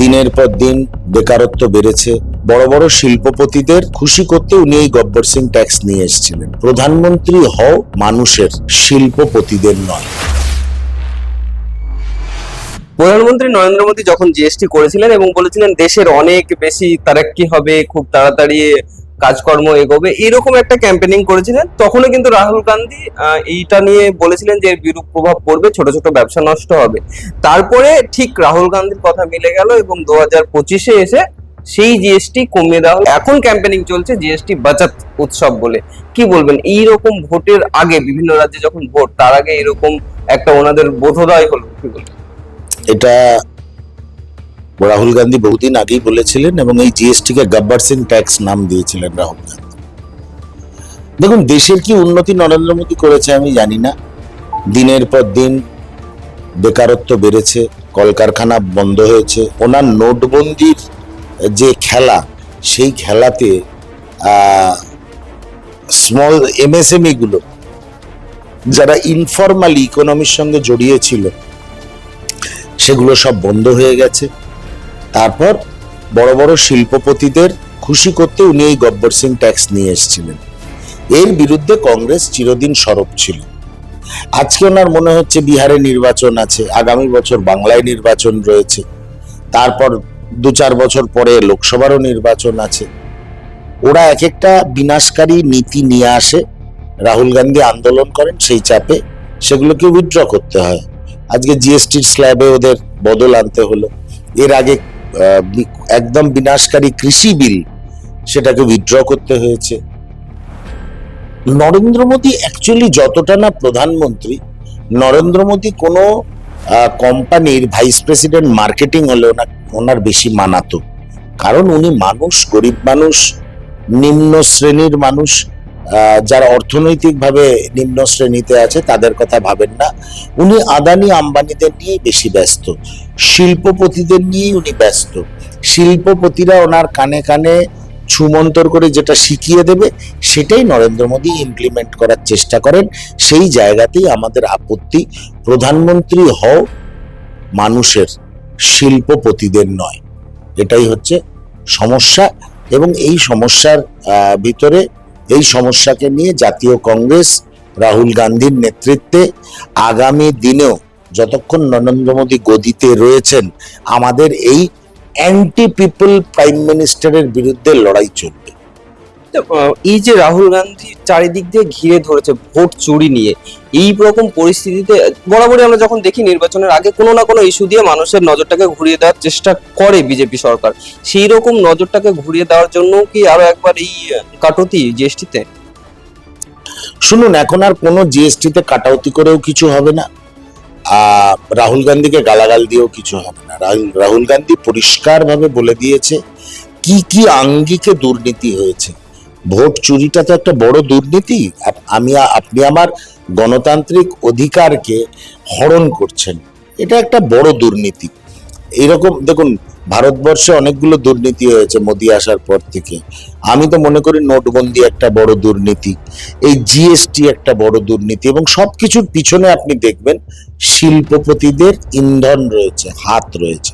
দিনের পর দিন বেকারত্ব বেড়েছে। বড় বড় শিল্পপতিদের খুশি করতে উনি এই গব্বর সিং ট্যাক্স নিয়ে এসেছিলেন। প্রধানমন্ত্রী হও মানুষের, শিল্পপতিদের নয়। প্রধানমন্ত্রী নরেন্দ্র মোদী যখন জিএসটি করেছিলেন এবং বলেছিলেন, দেশের অনেক বেশি তারাক্কি হবে, খুব তাড়াতাড়ি কাজকর্ম এগোবে, এরকম একটা ক্যাম্পেনিং করেছিলেন। তখনও কিন্তু রাহুল গান্ধী এইটা নিয়ে বলেছিলেন যে বিরূপ প্রভাব পড়বে, ছোট ছোট ব্যবসা নষ্ট হবে। তারপরে ঠিক রাহুল গান্ধীর কথা মিলে গেল এবং দু হাজার পঁচিশে এসে সেই জিএসটি কমিয়ে দেওয়া। এখন ক্যাম্পেনিং চলছে জিএসটি বাচাত উৎসব বলে। কি বলবেন? এই রকম ভোটের আগে বিভিন্ন রাজ্যে যখন ভোট, তার আগে এরকম একটা ওনাদের বোধোদয় হলো, কি বলবেন? এটা রাহুল গান্ধী বহুদিন আগেই বলেছিলেন এবং এই জিএসটি কে গব্বর সিং ট্যাক্স নাম দিয়েছিলেন রাহুল গান্ধী। দেখুন, দেশের কি উন্নতি নরেন্দ্র মোদী করেছে আমি জানি না। দিনের পর দিন বেকারত্ব বেড়েছে, কলকারখানা বন্ধ হয়েছে, ওনার নোটবন্দির যে খেলা, সেই খেলাতে স্মল এমএসএমই গুলো, যারা ইনফরমালি ইকোনমির সঙ্গে জড়িয়ে ছিল, সেগুলো সব বন্ধ হয়ে গেছে। তারপর বড় বড় শিল্পপতিদের খুশি করতে উনি এই গব্বর সিং ট্যাক্স নিয়ে এসেছিলেন। এর বিরুদ্ধে কংগ্রেস চিরদিন সরব ছিল। আজকে ওনার মনে হচ্ছে বিহারে নির্বাচন আছে, আগামী বছর বাংলায় নির্বাচন রয়েছে। তারপর দু চার বছর পরে লোকসভারও নির্বাচন আছে। ওরা এক একটা বিনাশকারী নীতি নিয়ে আসে, রাহুল গান্ধী আন্দোলন করেন সেই চাপে সেগুলোকে উইথড্র করতে হয়। আজকে জিএসটির স্ল্যাবে ওদের বদল আনতে হলো। এর আগে একদম বিনাশকারী কৃষি বিল সেটাকে উইথড্র করতে হয়েছে। নরেন্দ্র মোদী অ্যাকচুয়ালি যতটা না প্রধানমন্ত্রী, নরেন্দ্র মোদী কোনো কোম্পানির ভাইস প্রেসিডেন্ট মার্কেটিং হলে ওনার বেশি মানাতো। কারণ উনি মানুষ, গরিব মানুষ, নিম্ন শ্রেণির মানুষ যারা অর্থনৈতিকভাবে নিম্ন শ্রেণীতে আছে, তাদের কথা ভাবেন না। উনি আদানি আম্বানিদের নিয়ে বেশি ব্যস্ত। শিল্পপতিদের নিয়েই উনি ব্যস্ত। শিল্পপতিরা ওনার কানে কানে ছুমন্তর করে যেটা শিখিয়ে দেবে, সেটাই নরেন্দ্র মোদী ইমপ্লিমেন্ট করার চেষ্টা করেন। সেই জায়গাতেই আমাদের আপত্তি, প্রধানমন্ত্রী হও মানুষের, শিল্পপতিদের নয়। এটাই হচ্ছে সমস্যা এবং এই সমস্যার ভিতরে এই সমস্যাকে নিয়ে জাতীয় কংগ্রেস রাহুল গান্ধীর নেতৃত্বে আগামী দিনেও যতক্ষণ নরেন্দ্র মোদী গদিতে রয়েছেন, আমাদের এই অ্যান্টি পিপল প্রাইম মিনিস্টারের বিরুদ্ধে লড়াই চলবে। এই যে রাহুল গান্ধী চারিদিক দিয়ে ঘিরে ধরেছে ভোট চুরি নিয়ে এই রকম পরিস্থিতিতে বরাবরই আমরা যখন দেখি নির্বাচনের আগে কোনো না কোনো ইস্যু দিয়ে মানুষের নজরটাকে ঘুরিয়ে দেওয়ার চেষ্টা করে বিজেপি সরকার। সেই রকম নজরটাকে ঘুরিয়ে দেওয়ার জন্য কি আরও একবার এই কাটতি জিএসটিতে? শুনুন, এখন আর কোনো জিএসটিতে কাটাউতি করেও কিছু হবে না। রাহুল গান্ধীকে গালাগাল দিয়েও কিছু হবে না। রাহুল গান্ধী পরিষ্কারভাবে বলে দিয়েছে, কি কি আঙ্গিকে দুর্নীতি হয়েছে ভোট চুরিটা তো একটা বড় দুর্নীতি। আমি আপনি আমার গণতান্ত্রিক অধিকারকে হরণ করছেন। এটা একটা বড় দুর্নীতি। এইরকম দেখুন, ভারতবর্ষে অনেকগুলো দুর্নীতি হয়েছে মোদী আসার পর থেকে। আমি তো মনে করি নোটবন্দি একটা বড় দুর্নীতি, এই জিএসটি একটা বড় দুর্নীতি এবং সব কিছুর পিছনে আপনি দেখবেন শিল্পপতিদের ইন্ধন রয়েছে, হাত রয়েছে।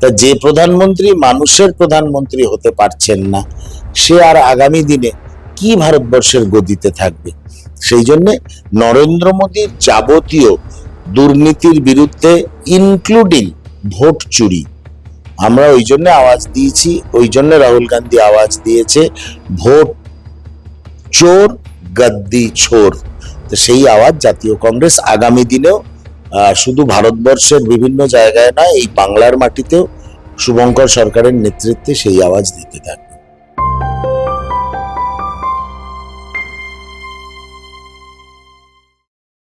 তা যে প্রধানমন্ত্রী মানুষের প্রধানমন্ত্রী হতে পারছেন না সে আর আগামী দিনে কি ভারতবর্ষের গদিতে থাকবে? সেই জন্যে নরেন্দ্র মোদীর যাবতীয় দুর্নীতির বিরুদ্ধে ইনক্লুডিং ভোট চুরি। আমরা ওই জন্য আওয়াজ দিয়েছি, ওই জন্য রাহুল গান্ধী আওয়াজ দিয়েছে, ভোট চোর, গদ্দি ছোর। তো সেই আওয়াজ জাতীয় কংগ্রেস আগামী দিনেও শুধু ভারতবর্ষের বিভিন্ন জায়গায় নয়, এই বাংলার মাটিতেও শুভঙ্কর সরকারের নেতৃত্বে সেই আওয়াজ দিতে থাকবে।